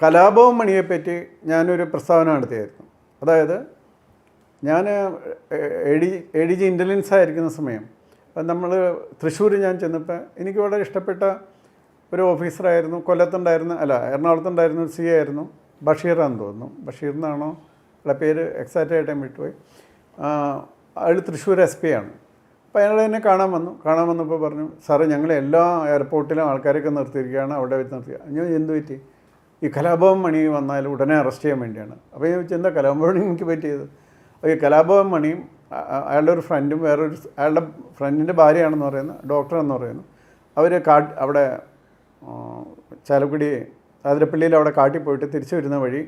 കലാഭവൻ മണിയെപ്പറ്റി ഞാനൊരു പ്രസ്താവന നടത്തിയായിരുന്നു അതായത് ഞാൻ എ ഡി ജി ഇന്റലിജൻസ് ആയിരിക്കുന്ന സമയം നമ്മൾ തൃശ്ശൂർ ഞാൻ ചെന്നപ്പോൾ എനിക്ക് വളരെ ഇഷ്ടപ്പെട്ട ഒരു ഓഫീസറായിരുന്നു കൊല്ലത്തുണ്ടായിരുന്ന അല്ല എറണാകുളത്തുണ്ടായിരുന്ന ഒരു സി ആയിരുന്നു ബഷീറാന്ന് തോന്നുന്നു ബഷീർ എന്നാണോ അല്ല പേര് എക്സാക്റ്റ് ആയിട്ട് വിട്ടുപോയി അയാൾ തൃശ്ശൂർ എസ് പി ആണ് അപ്പോൾ അയാൾ എന്നെ കാണാൻ വന്നു കാണാൻ വന്നപ്പോൾ പറഞ്ഞു സാറേ ഞങ്ങൾ എല്ലാ എയർപോർട്ടിലും ആൾക്കാരൊക്കെ നിർത്തിയിരിക്കുകയാണ് അവിടെ വെച്ച് നിർത്തി ഞാൻ എന്ത് പറ്റി ഈ കലാഭവൻ മണി വന്നാൽ ഉടനെ അറസ്റ്റ് ചെയ്യാൻ വേണ്ടിയാണ്. അപ്പോൾ ഞാൻ എന്താ കലാഭവൻ മണി എനിക്ക് പറ്റിയത്? ഈ കലാഭവൻ മണിയും അയാളുടെ ഒരു ഫ്രണ്ടും വേറൊരു അയാളുടെ ഫ്രണ്ടിന്റെ ഭാര്യയാണെന്ന് പറയുന്നു ഡോക്ടറാണെന്ന് പറയുന്നു. അവർ കാട്ട് അവിടെ ചാലക്കുടി അതിരപ്പള്ളിയിൽ അവിടെ കാട്ടി പോയിട്ട് തിരിച്ചു വരുന്ന വഴി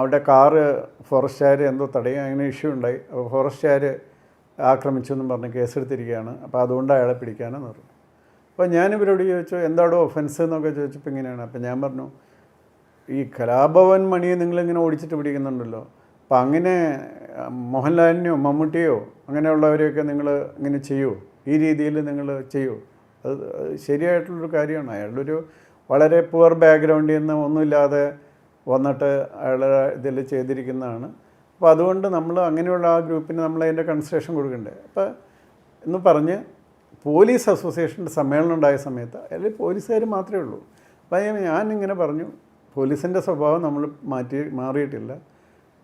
അവിടെ കാറ് ഫോറസ്റ്റുകാർ എന്തോ തടയും അങ്ങനെ ഇഷ്യൂ ഉണ്ടായി. അപ്പോൾ ഫോറസ്റ്റുകാർ ആക്രമിച്ചു എന്നും പറഞ്ഞ് കേസെടുത്തിരിക്കുകയാണ്. അപ്പോൾ അതുകൊണ്ട് അയാളെ പിടിക്കാനെന്ന് പറഞ്ഞു. അപ്പോൾ ഞാനിവരോട് ചോദിച്ചു എന്താടോ ഒഫൻസ് എന്നൊക്കെ ചോദിച്ചപ്പോൾ ഇങ്ങനെയാണ്. അപ്പോൾ ഞാൻ പറഞ്ഞു ഈ കലാഭവൻ മണിയെ നിങ്ങളിങ്ങനെ ഓടിച്ചിട്ട് പിടിക്കുന്നുണ്ടല്ലോ. അപ്പം അങ്ങനെ മോഹൻലാലിനെയോ മമ്മൂട്ടിയോ അങ്ങനെയുള്ളവരെയൊക്കെ നിങ്ങൾ ഇങ്ങനെ ചെയ്യൂ? ഈ രീതിയിൽ നിങ്ങൾ ചെയ്യൂ? അത് ശരിയായിട്ടുള്ളൊരു കാര്യമാണ്. അയാളുടെ ഒരു വളരെ പുവർ ബാക്ക്ഗ്രൗണ്ടിൽ നിന്ന് ഒന്നുമില്ലാതെ വന്നിട്ട് അയാളുടെ ഇതിൽ ചെയ്തിരിക്കുന്നതാണ്. അപ്പോൾ അതുകൊണ്ട് നമ്മൾ അങ്ങനെയുള്ള ആ ഗ്രൂപ്പിന് നമ്മൾ അതിന്റെ കൺസിഡറേഷൻ കൊടുക്കണ്ടേ? അപ്പോൾ എന്ന് പറഞ്ഞ് പോലീസ് അസോസിയേഷന്റെ സമ്മേളനം ഉണ്ടായ സമയത്ത് അതിൽ പോലീസുകാർ മാത്രമേ ഉള്ളൂ. അപ്പോൾ ഞാൻ- ഇങ്ങനെ പറഞ്ഞു പോലീസിന്റെ സ്വഭാവം നമ്മൾ മാറ്റി മാറിയിട്ടില്ല.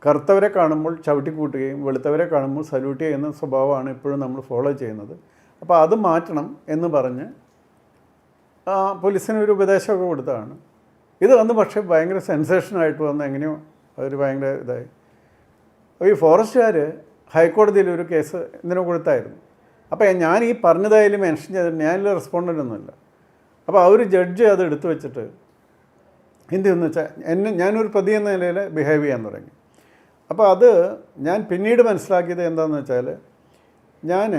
കറുത്തവരെ കാണുമ്പോൾ ചവിട്ടിക്കൂട്ടുകയും വെളുത്തവരെ കാണുമ്പോൾ സല്യൂട്ട് ചെയ്യുന്ന സ്വഭാവമാണ് ഇപ്പോഴും നമ്മൾ ഫോളോ ചെയ്യുന്നത്. അപ്പോൾ അത് മാറ്റണം എന്ന് പറഞ്ഞ് പോലീസിന് ഒരു ഉപദേശമൊക്കെ കൊടുത്തതാണ്. ഇത് വന്ന് പക്ഷേ ഭയങ്കര സെൻസേഷനായിട്ട് വന്ന് എങ്ങനെയോ അവർ ഭയങ്കര ഇതായി. അപ്പോൾ ഈ ഫോറസ്റ്റുകാർ ഹൈക്കോടതിയിൽ ഒരു കേസ് ഇതിനെ കൊടുത്തായിരുന്നു. അപ്പോൾ ഞാൻ ഈ പറഞ്ഞതായാലും മെൻഷൻ ചെയ്തിട്ട് ഞാനിൽ റെസ്പോണ്ടന്റ് ഒന്നുമില്ല. അപ്പോൾ ആ ഒരു ജഡ്ജ് അത് എടുത്തു വെച്ചിട്ട് എന്ത് എന്ന് വെച്ചാൽ എന്നെ ഞാനൊരു പ്രതി എന്ന നിലയിൽ ബിഹേവ് ചെയ്യാൻ തുടങ്ങി. അപ്പോൾ അത് ഞാൻ പിന്നീട് മനസ്സിലാക്കിയത് എന്താണെന്ന് വെച്ചാൽ ഞാൻ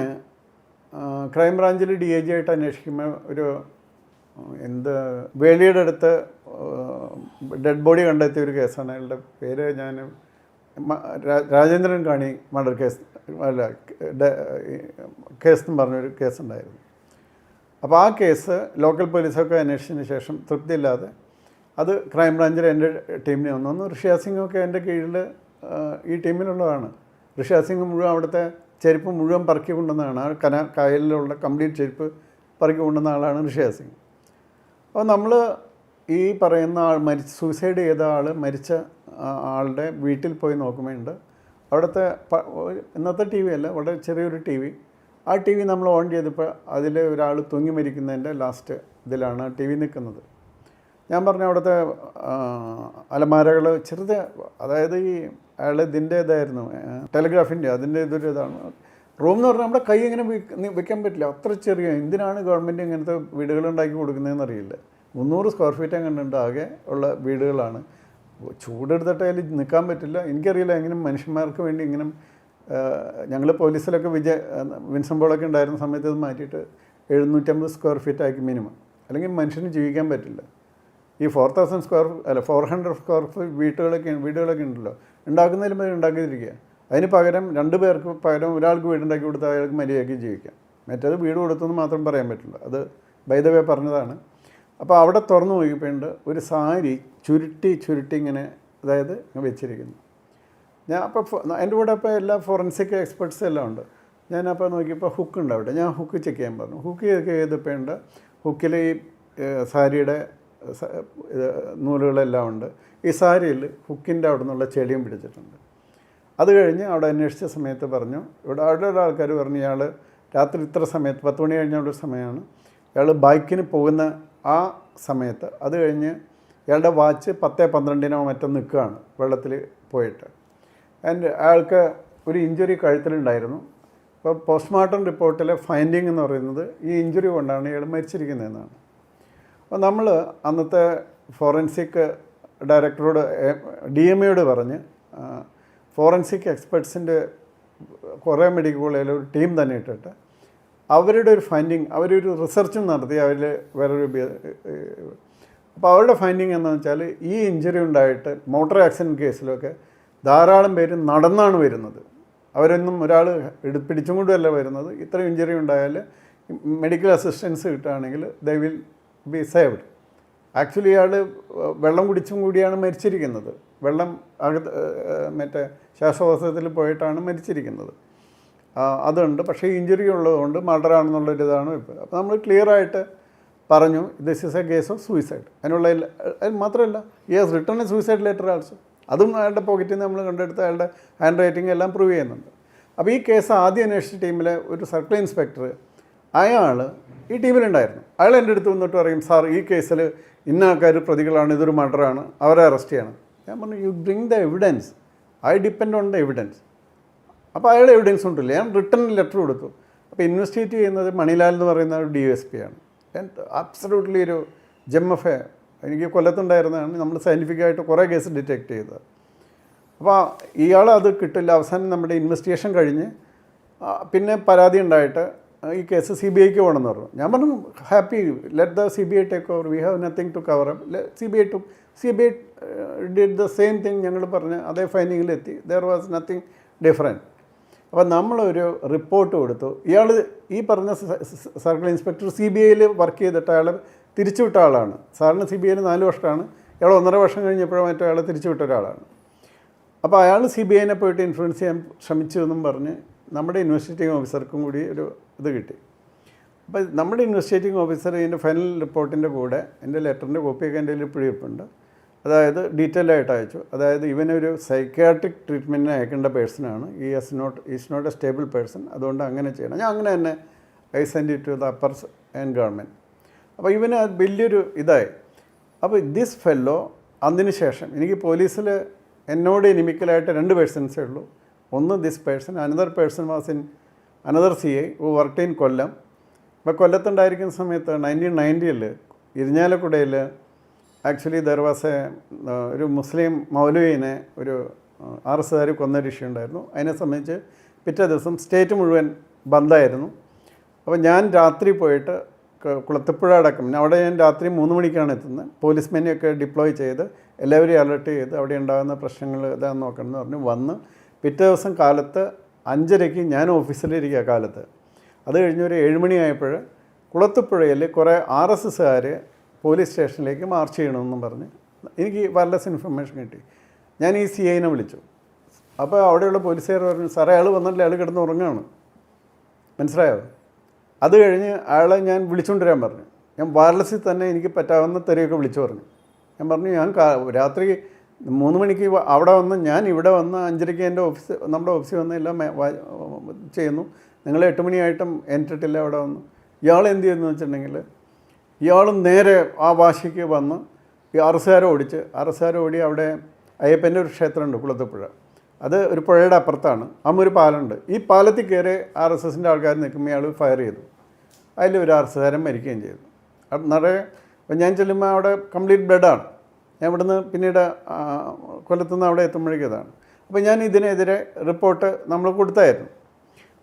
ക്രൈം ബ്രാഞ്ചിൽ ഡി ഐ ജി ആയിട്ട് അന്വേഷിക്കുമ്പോൾ ഒരു എന്ത് വേളിയുടെ അടുത്ത് ഡെഡ് ബോഡി കണ്ടെത്തിയ ഒരു കേസാണ്. അയാളുടെ പേര് ഞാൻ രാജേന്ദ്രൻ കാണി മർഡർ കേസ് അല്ല കേസ് എന്ന് പറഞ്ഞൊരു കേസുണ്ടായിരുന്നു. അപ്പോൾ ആ കേസ് ലോക്കൽ പോലീസൊക്കെ അന്വേഷിച്ചതിന് ശേഷം തൃപ്തിയില്ലാതെ അത് ക്രൈം ബ്രാഞ്ചിൽ എന്റെ ടീമിനെ വന്നു. ഋഷിയ സിംഗൊക്കെ എന്റെ കീഴിൽ ഈ ടീമിലുള്ളതാണ്. ഋഷിയ സിംഗ് മുഴുവൻ അവിടുത്തെ ചെരുപ്പ് മുഴുവൻ പറക്കി കൊണ്ടുവന്നതാണ്. ആ കന കായലിലുള്ള കംപ്ലീറ്റ് ചെരുപ്പ് പറക്കി കൊണ്ടുവന്ന ആളാണ് ഋഷിയ സിംഗ്. അപ്പോൾ നമ്മൾ ഈ പറയുന്ന ആൾ മരിച്ച് സൂയിസൈഡ് ചെയ്ത ആൾ മരിച്ച ആളുടെ വീട്ടിൽ പോയി നോക്കുമ്പോഴുണ്ട്. അവിടുത്തെ ഇന്നത്തെ ടി വി അല്ല വളരെ ചെറിയൊരു ടി വി. ആ ടി വി നമ്മൾ ഓൺ ചെയ്തപ്പോൾ അതിൽ ഒരാൾ തൂങ്ങി മരിക്കുന്നതിന്റെ ലാസ്റ്റ് ഇതിലാണ് ടി വി നിൽക്കുന്നത്. ഞാൻ പറഞ്ഞ അവിടുത്തെ അലമാരകൾ ചെറുത് അതായത് ഈ അയാൾ ഇതിന്റെ ഇതായിരുന്നു ടെലിഗ്രാഫിന്റെ അതിന്റെ ഇതൊരു ഇതാണ്. റൂം എന്ന് പറഞ്ഞാൽ നമ്മുടെ കൈ ഇങ്ങനെ വെക്കാൻ പറ്റില്ല. അത്ര ചെറിയ എന്തിനാണ് ഗവൺമെന്റ് ഇങ്ങനത്തെ വീടുകൾ ഉണ്ടാക്കി കൊടുക്കുന്നതെന്ന് അറിയില്ല മുന്നൂറ് സ്ക്വയർ ഫീറ്റ് അങ്ങനെ ആകെ ഉള്ള വീടുകളാണ്. ചൂടെടുത്തിട്ട് അതിൽ നിൽക്കാൻ പറ്റില്ല. എനിക്കറിയില്ല എങ്ങനെ മനുഷ്യന്മാർക്ക് വേണ്ടി ഇങ്ങനെ ഞങ്ങൾ പോലീസിലൊക്കെ വിജയ വിൻസംബോളൊക്കെ ഉണ്ടായിരുന്ന സമയത്ത് ഇത് മാറ്റിയിട്ട് എഴുന്നൂറ്റമ്പത് സ്ക്വയർ ഫീറ്റ് ആക്കി മിനിമം. അല്ലെങ്കിൽ മനുഷ്യന് ജീവിക്കാൻ പറ്റില്ല. ഈ ഫോർ തൗസൻഡ് സ്ക്വയർ അല്ല ഫോർ ഹൺഡ്രഡ് സ്ക്വയർ ഫീറ്റ് വീട്ടുകളൊക്കെ വീടുകളൊക്കെ ഉണ്ടല്ലോ. ഉണ്ടാക്കുന്നതിലും മതി ഉണ്ടാക്കിയിരിക്കുക. അതിന് പകരം രണ്ട് പേർക്ക് പകരം ഒരാൾക്ക് വീടുണ്ടാക്കി കൊടുത്താൽ അയാൾക്ക് മര്യാദയ്ക്ക് ജീവിക്കാം. മറ്റേത് വീട് കൊടുത്തെന്ന് മാത്രം പറയാൻ പറ്റില്ല. അത് ബൈദവേ പറഞ്ഞതാണ്. അപ്പോൾ അവിടെ തുറന്നു നോക്കിയപ്പോണ്ട് ഒരു സാരി ചുരുട്ടി ചുരുട്ടി ഇങ്ങനെ അതായത് വെച്ചിരിക്കുന്നു. ഞാൻ അപ്പോൾ എന്റെ കൂടെ അപ്പോൾ എല്ലാ ഫോറൻസിക് എക്സ്പെർട്സ് എല്ലാം ഉണ്ട്. ഞാനപ്പോൾ നോക്കിയപ്പോൾ ഹുക്ക് ഉണ്ട് അവിടെ. ഞാൻ ഹുക്ക് ചെക്ക് ചെയ്യാൻ പറഞ്ഞു. ഹുക്ക് ചെക്ക് ചെയ്തപ്പോൾ ഉണ്ട് ഹുക്കിൽ ഈ സാരിയുടെ നൂലുകളെല്ലാം ഉണ്ട്. ഈ സാരിയിൽ ഹുക്കിന്റെ അവിടെ നിന്നുള്ള ചെടിയും പിടിച്ചിട്ടുണ്ട്. അത് കഴിഞ്ഞ് അവിടെ അന്വേഷിച്ച സമയത്ത് പറഞ്ഞു ഇവിടെ അവിടെ ഉള്ള ആൾക്കാർ പറഞ്ഞു ഇയാൾ രാത്രി ഇത്ര സമയത്ത് പത്ത് മണി കഴിഞ്ഞുള്ള സമയമാണ്. ഇയാൾ ബൈക്കിന് പോകുന്ന ആ സമയത്ത് അത് കഴിഞ്ഞ് ഇയാളുടെ വാച്ച് പത്ത് പന്ത്രണ്ടിനോ മറ്റോ നിൽക്കുകയാണ് വെള്ളത്തിൽ പോയിട്ട്. ആൻഡ് അയാൾക്ക് ഒരു ഇഞ്ചുറി കഴുത്തിലുണ്ടായിരുന്നു. അപ്പോൾ പോസ്റ്റ്മോർട്ടം റിപ്പോർട്ടിലെ ഫൈൻഡിങ് എന്ന് പറയുന്നത് ഈ ഇഞ്ചുറി കൊണ്ടാണ് ഇയാൾ മരിച്ചിരിക്കുന്നതെന്നാണ്. അപ്പോൾ നമ്മൾ അന്നത്തെ ഫോറൻസിക് ഡയറക്ടറോട് ഡി എം എയോട് പറഞ്ഞ് ഫോറൻസിക് എക്സ്പെർട്സിന്റെ കുറേ മെഡിക്കൽ കോളേജിൽ ഒരു ടീം തന്നെ ഇട്ടിട്ട് അവരുടെ ഒരു ഫൈൻഡിങ് അവരൊരു റിസർച്ചും നടത്തി അവർ വേറൊരു അപ്പോൾ അവരുടെ ഫൈൻഡിങ് എന്താണെന്ന് വെച്ചാൽ ഈ ഇഞ്ചുറി ഉണ്ടായിട്ട് മോട്ടോർ ആക്സിഡന്റ് കേസിലൊക്കെ ധാരാളം പേര് നടന്നാണ് വരുന്നത്. അവരൊന്നും ഒരാൾ പിടിച്ചും കൊണ്ടുമല്ല വരുന്നത്. ഇത്രയും ഇഞ്ചുറി ഉണ്ടായാൽ മെഡിക്കൽ അസിസ്റ്റൻസ് കിട്ടുകയാണെങ്കിൽ they will be saved actually ഇയാൾ വെള്ളം കുടിച്ചും കൂടിയാണ് മരിച്ചിരിക്കുന്നത്. വെള്ളം അകത്ത് മറ്റേ ശ്വാസകോശത്തിൽ പോയിട്ടാണ് മരിച്ചിരിക്കുന്നത്. അതുണ്ട്. പക്ഷേ ഇഞ്ചുറി ഉള്ളതുകൊണ്ട് മർഡർ ആണെന്നുള്ളൊരിതാണ് ഇപ്പോൾ അപ്പോൾ നമ്മൾ ക്ലിയർ ആയിട്ട് പറഞ്ഞു this is a case of suicide അതിനുള്ള മാത്രമല്ല he has written a suicide letter also അതും അയാളുടെ പോക്കറ്റിൽ നിന്ന് നമ്മൾ കണ്ടെടുത്ത് അയാളുടെ ഹാൻഡ് റൈറ്റിംഗ് എല്ലാം പ്രൂവ് ചെയ്യുന്നുണ്ട്. അപ്പോൾ ഈ കേസ് ആദ്യം അന്വേഷിച്ച ടീമിലെ ഒരു സർക്കിൾ ഇൻസ്പെക്ടർ അയാൾ ഈ ടീമിലുണ്ടായിരുന്നു. അയാൾ എന്റെ അടുത്ത് വന്നിട്ട് പറയും സാർ ഈ കേസിൽ ഇന്ന ആൾക്കാർ പ്രതികളാണ് ഇതൊരു മർഡറാണ് അവരെ അറസ്റ്റ് ചെയ്യണം. ഞാൻ പറഞ്ഞു you bring the evidence I depend on the evidence അപ്പോൾ അയാൾ എവിഡൻസ് ഉണ്ടല്ലോ ഞാൻ റിട്ടേൺ ലെറ്റർ കൊടുത്തു. അപ്പോൾ ഇൻവെസ്റ്റിഗേറ്റ് ചെയ്യുന്നത് മണിലാൽ എന്ന് പറയുന്ന ഒരു ഡി എസ് പി ആണ്. അബ്സലൂട്ട്ലി ഒരു ജെം എഫ് എ എനിക്ക് കൊല്ലത്തുണ്ടായിരുന്നതാണ്. നമ്മൾ സയന്റിഫിക്കായിട്ട് കുറേ കേസ് ഡിറ്റക്ട് ചെയ്തത്. അപ്പോൾ ഇയാൾ അത് കിട്ടില്ല. അവസാനം നമ്മുടെ ഇൻവെസ്റ്റിഗേഷൻ കഴിഞ്ഞ് പിന്നെ പരാതി ഉണ്ടായിട്ട് ഈ കേസ് സി ബി ഐക്ക് പോകണമെന്ന് പറഞ്ഞു. ഞാൻ പറഞ്ഞു happy let the C B I take over we have nothing to cover up C B I to C B I did the same thing ഞങ്ങൾ പറഞ്ഞ് അതേ ഫൈൻഡിങ്ങിലെത്തി ദർ വാസ് നത്തിങ് ഡിഫറെന്റ് അപ്പോൾ നമ്മളൊരു റിപ്പോർട്ട് കൊടുത്തു. ഇയാൾ ഈ പറഞ്ഞ സർക്കിൾ ഇൻസ്പെക്ടർ സി ബി ഐയിൽ വർക്ക് ചെയ്തിട്ട് അയാൾ തിരിച്ചുവിട്ട ആളാണ്. സാറിന് സി ബി ഐയിൽ നാല് വർഷമാണ്. ഇയാൾ ഒന്നര വർഷം കഴിഞ്ഞപ്പോഴും മറ്റേ അയാൾ തിരിച്ചുവിട്ട ഒരാളാണ്. അപ്പോൾ അയാൾ സി ബി ഐനെ പോയിട്ട് ഇൻഫ്ലുവൻസ് ചെയ്യാൻ ശ്രമിച്ചു എന്നും പറഞ്ഞ് നമ്മുടെ ഇൻവെസ്റ്റിഗേറ്റിംഗ് ഓഫീസർക്കും കൂടി ഒരു ഇത് കിട്ടി. അപ്പോൾ നമ്മുടെ ഇൻവെസ്റ്റിഗേറ്റിംഗ് ഓഫീസർ ഇതിന്റെ ഫൈനൽ റിപ്പോർട്ടിന്റെ കൂടെ എന്റെ ലെറ്ററിന്റെ കോപ്പിയൊക്കെ എന്റെ കയ്യിൽ ഇപ്പോഴും ഇരിപ്പുണ്ട് അതായത് ഡീറ്റെയിൽ ആയിട്ട് അയച്ചു. അതായത് ഇവനൊരു സൈക്യാട്രിക് ട്രീറ്റ്മെന്റിന് അയക്കേണ്ട പേഴ്സണാണ്. He is not is not a stable person അതുകൊണ്ട് അങ്ങനെ ചെയ്യണം. ഞാൻ അങ്ങനെ തന്നെ I send to the upper and government അപ്പോൾ ഇവന് വലിയൊരു ഇതായി. അപ്പോൾ ദിസ് ഫെല്ലോ അതിന് ശേഷം എനിക്ക് പോലീസിൽ എന്നോട് എനിമിക്കലായിട്ട് രണ്ട് പേഴ്സൺസേ ഉള്ളൂ. ഒന്ന് this person another person was in another C I who work in Kollam അപ്പോൾ കൊല്ലത്തുണ്ടായിരിക്കുന്ന സമയത്ത് നയന്റീൻ നയന്റിയിൽ ഇരിഞ്ഞാലക്കുടയിൽ ആക്ച്വലി ദർ വാസ് എ ഒരു മുസ്ലിം മൗലവീനെ ഒരു ആർ എസ് കാർ കൊന്നൊരു ഇഷ്യൂ ഉണ്ടായിരുന്നു. അതിനെ സംബന്ധിച്ച് പിറ്റേ ദിവസം സ്റ്റേറ്റ് മുഴുവൻ ബന്ധായിരുന്നു അപ്പോൾ ഞാൻ രാത്രി പോയിട്ട് കുളത്തപ്പുഴ അടക്കം അവിടെ ഞാൻ രാത്രി മൂന്ന് മണിക്കാണ് എത്തുന്നത്. പോലീസ്മാനെയൊക്കെ ഡിപ്ലോയ് ചെയ്ത് എല്ലാവരെയും അലർട്ട് ചെയ്ത് അവിടെ ഉണ്ടാകുന്ന പ്രശ്നങ്ങൾ ഇതാന്ന് നോക്കണം എന്ന് പറഞ്ഞു വന്ന് പിറ്റേ ദിവസം കാലത്ത് അഞ്ചരയ്ക്ക് ഞാൻ ഓഫീസിലിരിക്കുക കാലത്ത്. അത് കഴിഞ്ഞൊരു ഏഴുമണിയായപ്പോൾ കുളത്തുപ്പുഴയിൽ കുറേ ആർ എസ് എസ്സുകാർ പോലീസ് സ്റ്റേഷനിലേക്ക് മാർച്ച് ചെയ്യണമെന്നും പറഞ്ഞ് എനിക്ക് വയർലെസ് ഇൻഫർമേഷൻ കിട്ടി. ഞാൻ ഈ സി ഐനെ വിളിച്ചു. അപ്പോൾ അവിടെയുള്ള പോലീസുകാർ പറഞ്ഞു സാറേ അയാൾ വന്നിട്ടില്ല അയാൾ കിടന്ന് ഉറങ്ങുകയാണ് മനസ്സിലായോ? അത് കഴിഞ്ഞ് അയാളെ ഞാൻ വിളിച്ചുകൊണ്ടുവരാൻ പറഞ്ഞു. ഞാൻ വയർലെസ്സിൽ തന്നെ എനിക്ക് പറ്റാവുന്ന തെരയൊക്കെ വിളിച്ചു പറഞ്ഞു. ഞാൻ പറഞ്ഞു ഞാൻ രാത്രി മൂന്ന് മണിക്ക് അവിടെ വന്ന് ഞാൻ ഇവിടെ വന്ന് അഞ്ചരയ്ക്ക് എന്റെ ഓഫീസ് നമ്മുടെ ഓഫീസിൽ വന്ന് എല്ലാം ചെയ്യുന്നു. നിങ്ങൾ എട്ട് മണിയായിട്ടും എന്നിട്ടില്ല അവിടെ വന്നു. ഇയാൾ എന്ത് ചെയ്യുന്നു വെച്ചിട്ടുണ്ടെങ്കിൽ ഇയാൾ നേരെ ആ വാശിക്ക് വന്ന് ഈ അറസുകാരെ ഓടിച്ച് അറസുകാരെ ഓടി അവിടെ അയ്യപ്പന്റെ ഒരു ക്ഷേത്രമുണ്ട് കുളത്തുപുഴ അത് ഒരു പുഴയുടെ അപ്പുറത്താണ്. അമ്മ ഒരു ഈ പാലത്തിൽ കയറി ആർ എസ് എസിന്റെ ആൾക്കാർ നിൽക്കുമ്പോൾ ഇയാൾ ഫയർ ചെയ്തു. അതിൽ ഒരു ആർ മരിക്കുകയും ചെയ്തു. നിറയെ ഞാൻ ചെല്ലുമ്പോൾ അവിടെ കംപ്ലീറ്റ് ബ്ലഡാണ് ഞാൻ ഇവിടുന്ന് പിന്നീട് കൊല്ലത്തുനിന്ന് അവിടെ എത്തുമ്പോഴേക്കും ഇതാണ്. അപ്പോൾ ഞാൻ ഇതിനെതിരെ റിപ്പോർട്ട് നമ്മൾ കൊടുത്തായിരുന്നു.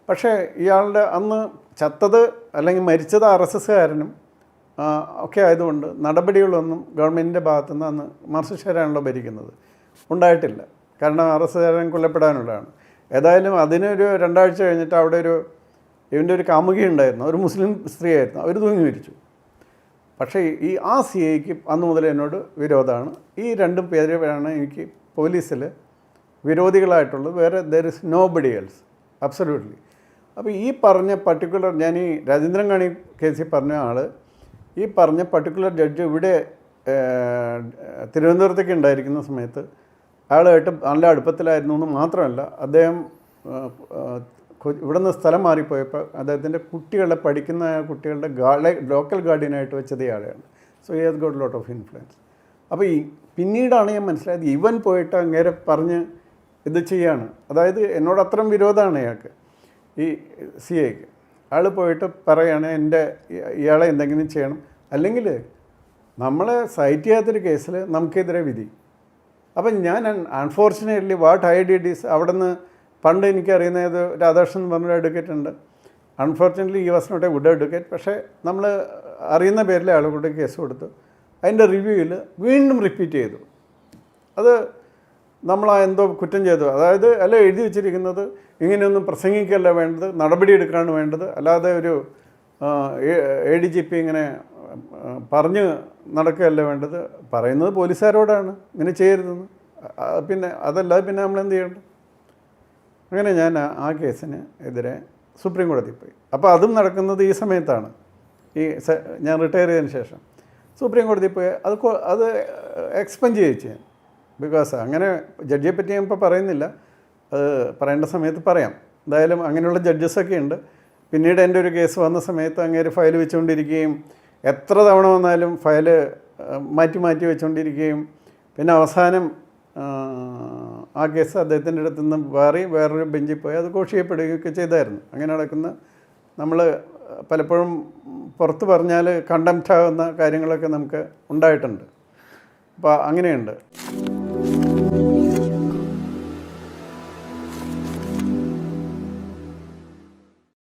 പക്ഷേ ഇയാളുടെ അന്ന് ചത്തത് അല്ലെങ്കിൽ മരിച്ചത് ആർ എസ് എസ്സുകാരനും ഒക്കെ ആയതുകൊണ്ട് നടപടികളൊന്നും ഗവൺമെന്റിന്റെ ഭാഗത്തുനിന്ന് അന്ന് മാർസിസ്റ്റുകാരാണല്ലോ ഭരിക്കുന്നത്. ഉണ്ടായിട്ടില്ല. കാരണം ആർ എസ് എസ്സുകാരൻ കൊല്ലപ്പെടാനുള്ളതാണ്. ഏതായാലും അതിനൊരു രണ്ടാഴ്ച കഴിഞ്ഞിട്ട് അവിടെ ഒരു ഇവന്റെ ഒരു കാമുകി ഉണ്ടായിരുന്നു. ഒരു മുസ്ലിം സ്ത്രീയായിരുന്നു. അവർ തൂങ്ങി മരിച്ചു. പക്ഷേ ഈ ആ സി ഐക്ക് അന്ന് മുതൽ എന്നോട് വിരോധമാണ്. ഈ രണ്ടും പേരാണ് എനിക്ക് പോലീസിൽ വിരോധികളായിട്ടുള്ളത്. വേറെ there is nobody else absolutely അപ്പോൾ ഈ പറഞ്ഞ പർട്ടിക്കുലർ ഞാൻ ഈ രാജേന്ദ്രൻ കാണി കേസിൽ പറഞ്ഞ ആൾ ഈ പറഞ്ഞ പർട്ടിക്കുലർ ജഡ്ജ് ഇവിടെ തിരുവനന്തപുരത്തേക്ക് ഉണ്ടായിരിക്കുന്ന സമയത്ത് അയാളായിട്ട് നല്ല അടുപ്പത്തിലായിരുന്നു എന്ന് മാത്രമല്ല അദ്ദേഹം ഇവിടുന്ന് സ്ഥലം മാറിപ്പോയപ്പോൾ അദ്ദേഹത്തിന്റെ കുട്ടികളെ പഠിക്കുന്ന കുട്ടികളുടെ ഗാർഡ് ലോക്കൽ ഗാർഡിയനായിട്ട് വെച്ചത് ഇയാളെയാണ്. So he has got lot of influence അപ്പോൾ ഈ പിന്നീടാണ് ഞാൻ മനസ്സിലായത് ഇവൻ പോയിട്ട് അങ്ങേരെ പറഞ്ഞ് ഇത് ചെയ്യാണ്. അതായത് എന്നോട് അത്രയും വിരോധമാണ് അയാൾക്ക് ഈ സി എക്ക് അയാൾ പോയിട്ട് പറയാണ് എന്റെ ഇയാളെ എന്തെങ്കിലും ചെയ്യണം. അല്ലെങ്കിൽ നമ്മളെ സൈറ്റ് ചെയ്യാത്തൊരു കേസിൽ നമുക്കെതിരെ വിധി. അപ്പം ഞാൻ unfortunately what I did is അവിടെ നിന്ന് പണ്ട് എനിക്കറിയുന്ന ഏത് രാധാകൃഷ്ണൻ പറഞ്ഞൊരു അഡ്വക്കേറ്റ് ഉണ്ട്. Unfortunately he was not a good advocate പക്ഷേ നമ്മൾ അറിയുന്ന പേരിലെ ആളുകളുടെ കേസ് കൊടുത്തു. അതിന്റെ റിവ്യൂവിൽ വീണ്ടും റിപ്പീറ്റ് ചെയ്തു. അത് നമ്മൾ എന്തോ കുറ്റം ചെയ്തു. അതായത് അല്ല എഴുതി വെച്ചിരിക്കുന്നത് ഇങ്ങനെയൊന്നും പ്രസംഗിക്കല്ല വേണ്ടത് നടപടിയെടുക്കാണ് വേണ്ടത്. അല്ലാതെ ഒരു എ ഡി ജി പി ഇങ്ങനെ പറഞ്ഞ് നടക്കുകയല്ല വേണ്ടത്. പറയുന്നത് പോലീസുകാരോടാണ്. ഇങ്ങനെ ചെയ്യരുതെന്ന്. പിന്നെ അതല്ലാതെ പിന്നെ നമ്മൾ എന്ത് ചെയ്യണം? അങ്ങനെ ഞാൻ ആ- കേസിന് എതിരെ സുപ്രീം കോടതിയിൽ പോയി. അപ്പോൾ അതും നടക്കുന്നത് ഈ സമയത്താണ്. ഈ ഞാൻ റിട്ടയർ ചെയ്തതിന് ശേഷം. സുപ്രീം കോടതി പോയി അത് അത് എക്സ്പെൻഡ് ചെയ്യിച്ചു ഞാൻ ബിക്കോസ് അങ്ങനെ ജഡ്ജിയെ പറ്റി ഞാൻ ഇപ്പോൾ പറയുന്നില്ല. അത് പറയേണ്ട സമയത്ത് പറയാം. എന്തായാലും അങ്ങനെയുള്ള ജഡ്ജസൊക്കെ ഉണ്ട്. പിന്നീട് എന്റെ ഒരു കേസ് വന്ന സമയത്ത് അങ്ങേര് ഫയൽ വെച്ചുകൊണ്ടിരിക്കുകയും എത്ര തവണ വന്നാലും ഫയൽ മാറ്റി മാറ്റി വെച്ചുകൊണ്ടിരിക്കുകയും പിന്നെ അവസാനം ആ, കേസ് അദ്ദേഹത്തിന്റെ അടുത്ത് നിന്ന് വേറെ വേറൊരു ബെഞ്ചിൽ പോയി അത് ഘോഷിക്കപ്പെടുകയൊക്കെ ചെയ്തായിരുന്നു. അങ്ങനെ നടക്കുന്ന നമ്മൾ പലപ്പോഴും പുറത്ത് പറഞ്ഞാൽ കണ്ടംപ്റ്റ് ആകുന്ന കാര്യങ്ങളൊക്കെ നമുക്ക് ഉണ്ടായിട്ടുണ്ട്. അപ്പോൾ അങ്ങനെയുണ്ട്.